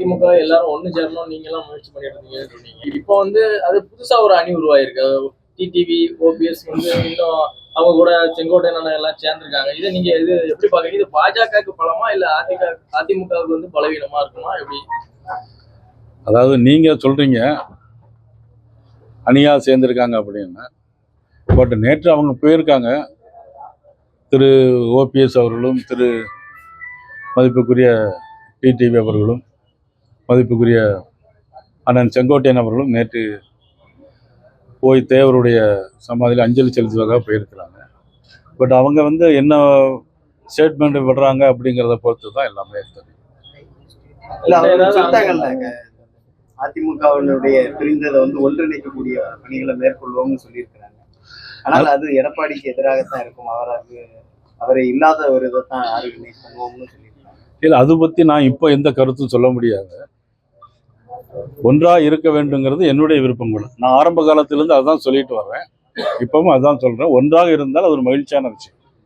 அதிமுக எல்லாரும் ஒண்ணு சேரணும் நீங்க எல்லாம் முயற்சி பண்ணிட்டு இருந்தீங்கன்னு சொன்னீங்க. இப்போ வந்து அது புதுசா ஒரு அணி உருவாயிருக்கு. டிடிவி ஓபிஎஸ் வந்து இன்னும் அவங்க கூட செங்கோட்டையன் எல்லாம் சேர்ந்திருக்காங்க. இதை நீங்க இது எப்படி பாக்குறீங்க இது பாஜகவுக்கு பலமா இல்ல அதிக அதிமுகவுக்கு வந்து பலவீனமா இருக்குமா? எப்படி? அதாவது நீங்க சொல்றீங்க அணியா சேர்ந்திருக்காங்க அப்படின்னு. பட் நேற்று அவங்க போயிருக்காங்க. திரு ஓபிஎஸ் அவர்களும் திரு மதிப்புக்குரிய டிடிவி அவர்களும். மதிப்புக்குரிய அண்ணன் செங்கோட்டையன் அவர்களும் நேற்று போய் தேவருடைய சமாதியில் அஞ்சலி செலுத்துவதாக போயிருக்கிறாங்க. பட் அவங்க வந்து என்ன ஸ்டேட்மெண்ட் விடுறாங்க அப்படிங்கிறத பொறுத்து தான் எல்லாமே தெரியும். அதிமுகவினுடைய பிரிந்ததை வந்து ஒன்றிணைக்கக்கூடிய பணிகளை மேற்கொள்வோம்னு சொல்லியிருக்கிறாங்க. ஆனால் அது எடப்பாடிக்கு எதிராகத்தான் இருக்கும். அவராக அவரை இல்லாத ஒரு இதை தான் ஆர்கனைஸ் பண்ணுவோம்னு சொல்லியிருக்காங்க. இல்லை அது பற்றி நான் இப்போ எந்த கருத்தும் சொல்ல முடியாது. ஒன்றா இருக்க வேண்டுங்கிறது என்னுடைய விருப்பம் கூட நான் ஆரம்ப காலத்திலேருந்து அதான் சொல்லிட்டு வர்றேன். இப்பவும் அதான் சொல்கிறேன் ஒன்றாக இருந்தால் அது ஒரு மகிழ்ச்சியான விஷயம்.